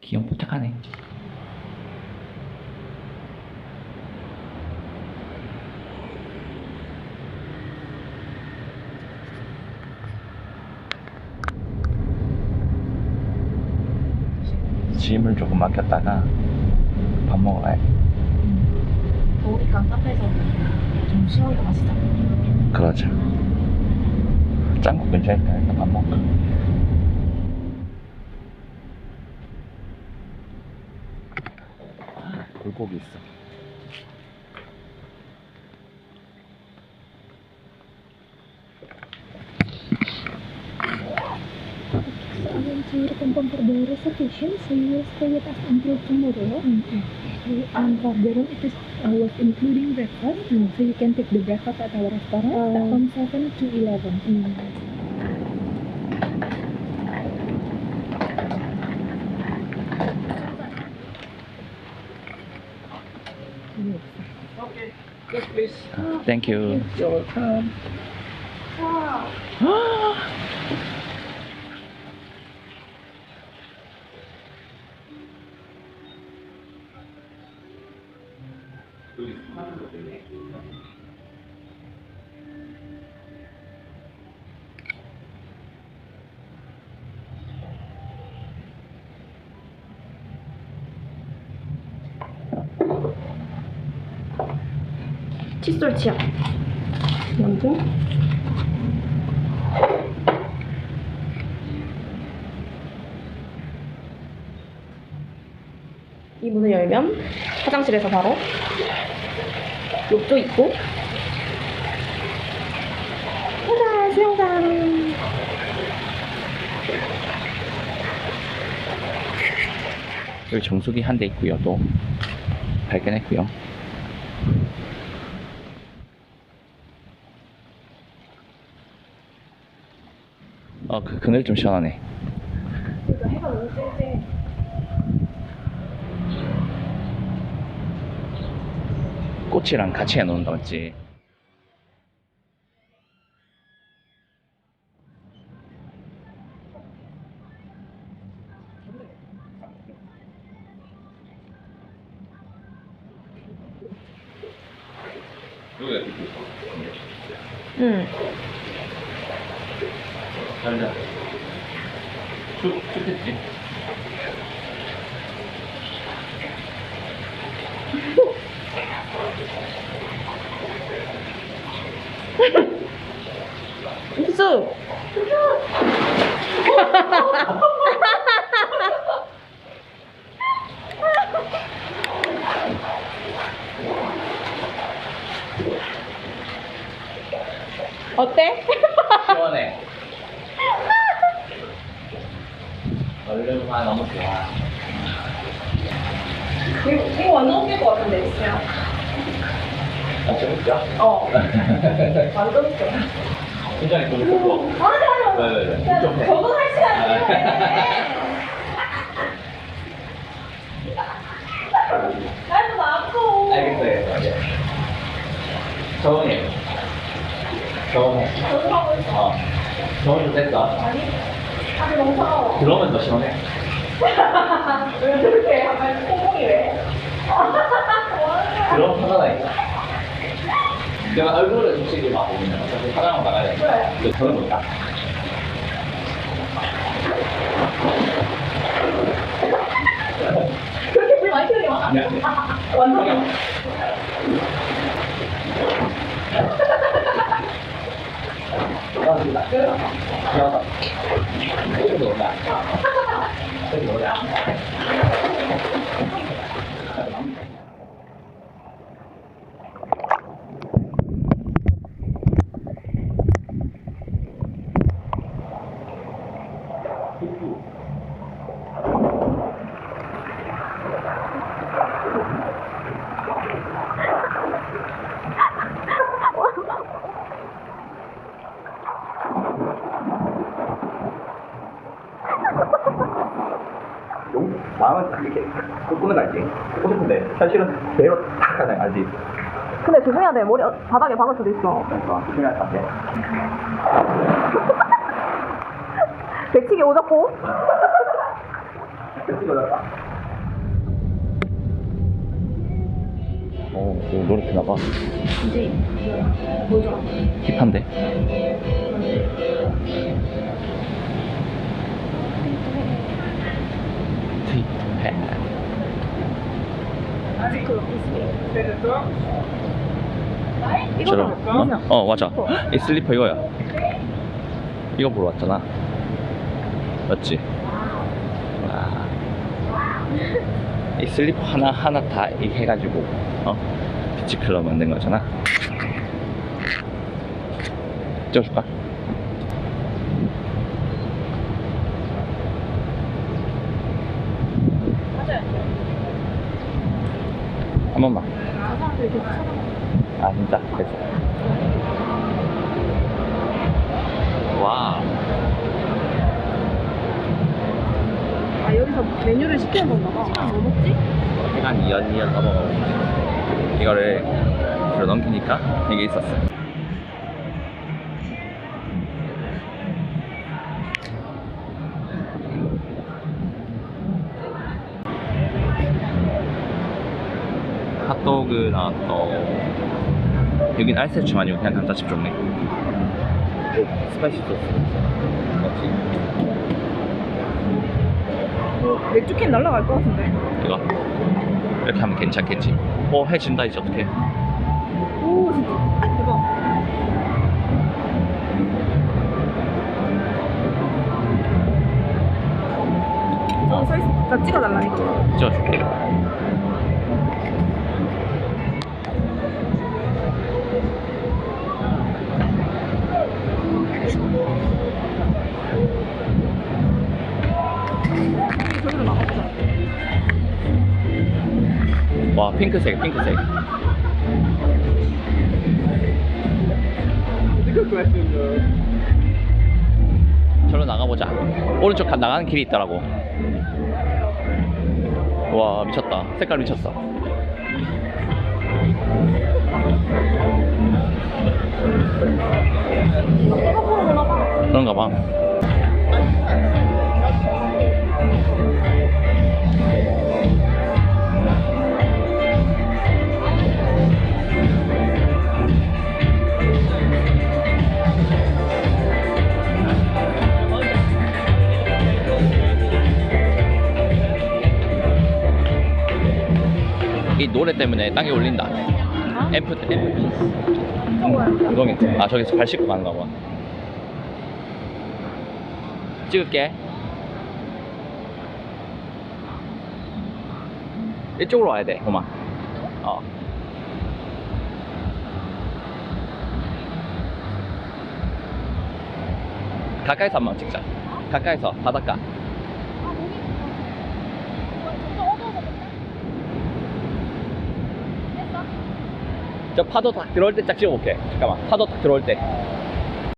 귀염뽀짝하네. 짐을 조금 맡겼다가 밥 먹으러 가야 돼. 더우니까 카페에서 좀 시원하게 마시자. 그러자. 짱구 근처니까 일단 밥 먹을까? 불고기 있어. come for the reservation, so you will stay with us until tomorrow. Okay. And for the room, it is uh, was including breakfast, mm. so you can take the breakfast at our restaurant uh, from 7 to 11. Mm. Yes, please. Thank you. You're welcome. Wow. Ah! 칫솔 치약. 먼저. 이 문을 열면 화장실에서 바로 욕조 있고 짜잔 수영장 여기 정수기 한 대 있고요. 또 발견했고요. 어, 그 그늘 좀 시원하네. 그러니까 해가 너무 쨍쨍 꽃이랑 같이 맞지? 응 잘자. 춥, 춥겠지? 수 어때? 시원해. 얼른만 너무 좋아. 이거, 이거 완전 웃길 것 같은데 진짜 아, 재밌죠? 어 완전 웃겨 굉장히 좀 좋고. 아니 아니 왜, 왜, 왜? 좀 해. 적응할 시간이 필요해 나도 나도 알겠어요, 알겠어요. 적응해. 적응해. 적응하고 있어 어. 좀 됐어. 아니 아니 너무 차가워 들어오면 더 시원해. 왜 저렇게 하면 콩콩이 왜? 들어오면 화가 내가 얼굴을 솔직히 막 보면 어차피 화장하고 나가야 돼. 그래. 근데 저는 못다. 그렇게 물 많이 틀리마 아니야, 아니야. 완전 아, 진짜. 귀여워. 이렇게 놀자. 이렇게 놀자. 마음은 딱 이렇게 거 알지? ቁ고 싶은데 현실은 배로 탁 하잖아 알지? 근데 조심해야 돼 머리 어- 바닥에 박을 수도 있어 그러니까 조심해야 돼. 배치기 오졌고. 어, 이거 노래 되나봐. 이제 뭐죠? 힙한데? 이거는 어? 어, 맞아. 이 슬리퍼 이거야. 이거 보러 왔잖아. 맞지? 와. 이 슬리퍼 하나 하나 다이 해가지고 어 비치클럽 만든 거잖아. 찍어줄까? 한 번만. 아 진짜? 됐어. 와. 아 여기서 메뉴를 시키는 건가 봐. 시간 뭐 먹지? 시간 2연 2연 넘어가고 이거를 들어 넘기니까 이게 있었어. 핫도그 나왔고 여긴 알세추 아니고 그냥 감자칩. 오, 스파이시 소스. 맞지? 맥주 캔 날라갈 것 같은데. 이거 이렇게 하면 괜찮겠지? 어 해진다 이제 어떡해 오 진짜 대박. 어. 나 찍어달라니까. 찍어줄게 와 핑크색 핑크색. 저로 나가보자. 오른쪽 가- 나가는 길이 있더라고. 와 미쳤다. 색깔 미쳤어. 그런가 봐 이 노래 때문에 땅에 올린다. 앰프 앰프 이거겠지. 아 저기서 발 씻고 가는가 봐 찍을게. 이쪽으로 와야 돼 고마. 어. 가까이서 한번 찍자. 가까이서 바닷가 저 파도 딱 들어올 때 딱 찍어볼게. 잠깐만 파도 딱 들어올 때